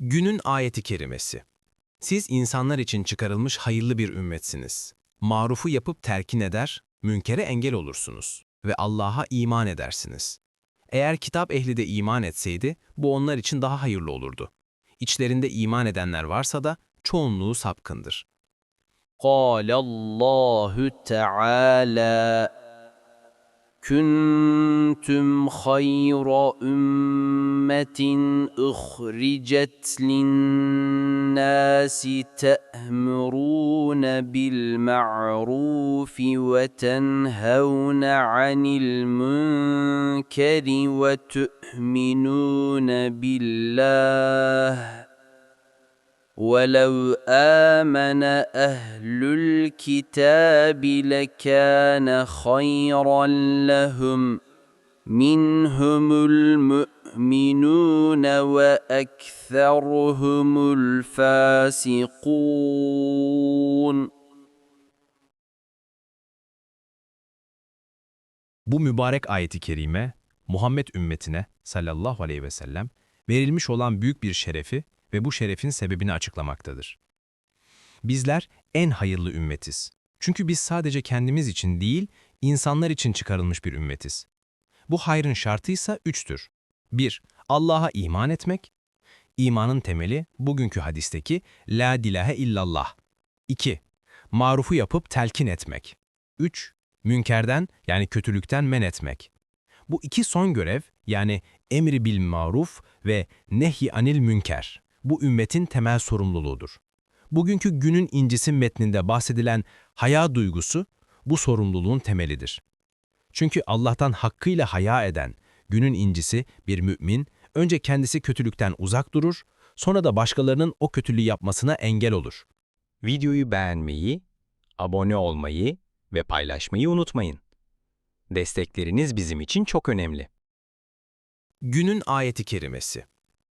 Günün ayeti kerimesi. Siz insanlar için çıkarılmış hayırlı bir ümmetsiniz. Marufu yapıp terkin eder, münkere engel olursunuz ve Allah'a iman edersiniz. Eğer kitap ehli de iman etseydi, bu onlar için daha hayırlı olurdu. İçlerinde iman edenler varsa da çoğunluğu sapkındır. قال الله تعالى كنتم خير أمة أخرجت للناس تأمرون بالمعروف وتنهون عن المنكر وتؤمنون بالله. ولو آمن أهل الكتاب لكان خيرا لهم. منهم المؤمنون وأكثرهم الفاسقون Bu mübarek ayeti kerime, Muhammed ümmetine sallallahu aleyhi ve sellem verilmiş olan büyük bir şerefi ve bu şerefin sebebini açıklamaktadır. Bizler en hayırlı ümmetiz. Çünkü biz sadece kendimiz için değil, insanlar için çıkarılmış bir ümmetiz. Bu hayrın şartı ise üçtür. 1. Allah'a iman etmek. İmanın temeli bugünkü hadisteki La dilahe illallah. 2. Marufu yapıp telkin etmek. 3. Münkerden yani kötülükten men etmek. Bu iki son görev yani emri bil maruf ve nehy anil münker bu ümmetin temel sorumluluğudur. Bugünkü günün incisi metninde bahsedilen haya duygusu bu sorumluluğun temelidir. Çünkü Allah'tan hakkıyla haya eden günün incisi bir mümin önce kendisi kötülükten uzak durur, sonra da başkalarının o kötülüğü yapmasına engel olur. Videoyu beğenmeyi, abone olmayı ve paylaşmayı unutmayın. Destekleriniz bizim için çok önemli. Günün ayeti kerimesi.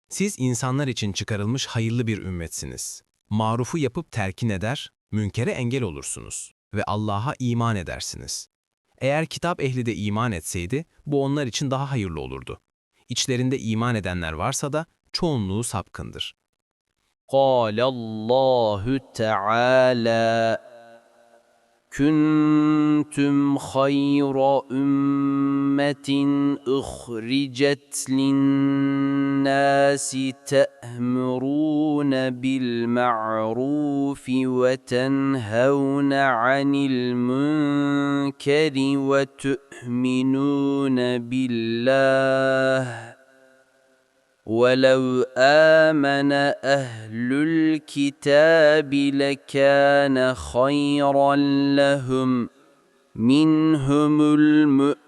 Siz insanlar için çıkarılmış hayırlı bir ümmetsiniz. Marufu yapıp terkin eder, münkere engel olursunuz ve Allah'a iman edersiniz. Eğer kitap ehli de iman etseydi, bu onlar için daha hayırlı olurdu. İçlerinde iman edenler varsa da çoğunluğu sapkındır. قال الله تعالى كنتم خير أمة أخرجت للناس تأمرون بالمعروف وتنهون عن المنكر وتؤمنون بالله. ولو آمن أهل الكتاب لكان خيرا لهم. منهم المؤمنون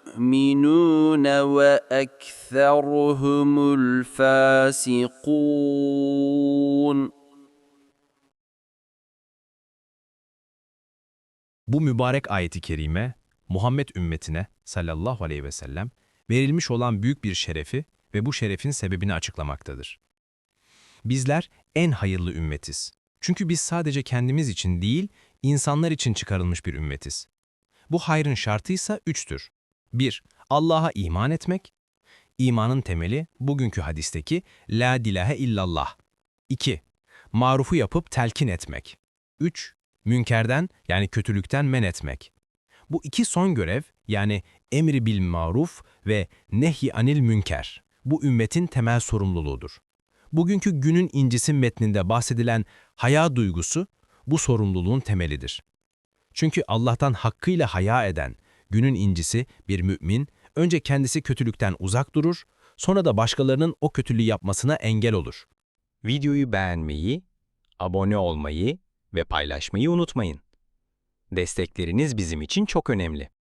وأكثرهم الفاسقون Bu mübarek ayeti kerime, Muhammed ümmetine sallallahu aleyhi ve sellem verilmiş olan büyük bir şerefi ve bu şerefin sebebini açıklamaktadır. Bizler en hayırlı ümmetiz. Çünkü biz sadece kendimiz için değil, insanlar için çıkarılmış bir ümmetiz. Bu hayrın şartı ise üçtür. 1. Allah'a iman etmek. İmanın temeli bugünkü hadisteki La dilahe illallah. 2. Marufu yapıp telkin etmek. 3. Münkerden yani kötülükten men etmek. Bu iki son görev yani emri bil maruf ve nehy anil münker bu ümmetin temel sorumluluğudur. Bugünkü günün incisi metninde bahsedilen haya duygusu bu sorumluluğun temelidir. Çünkü Allah'tan hakkıyla haya eden günün incisi bir mümin önce kendisi kötülükten uzak durur, sonra da başkalarının o kötülüğü yapmasına engel olur. Videoyu beğenmeyi, abone olmayı ve paylaşmayı unutmayın. Destekleriniz bizim için çok önemli.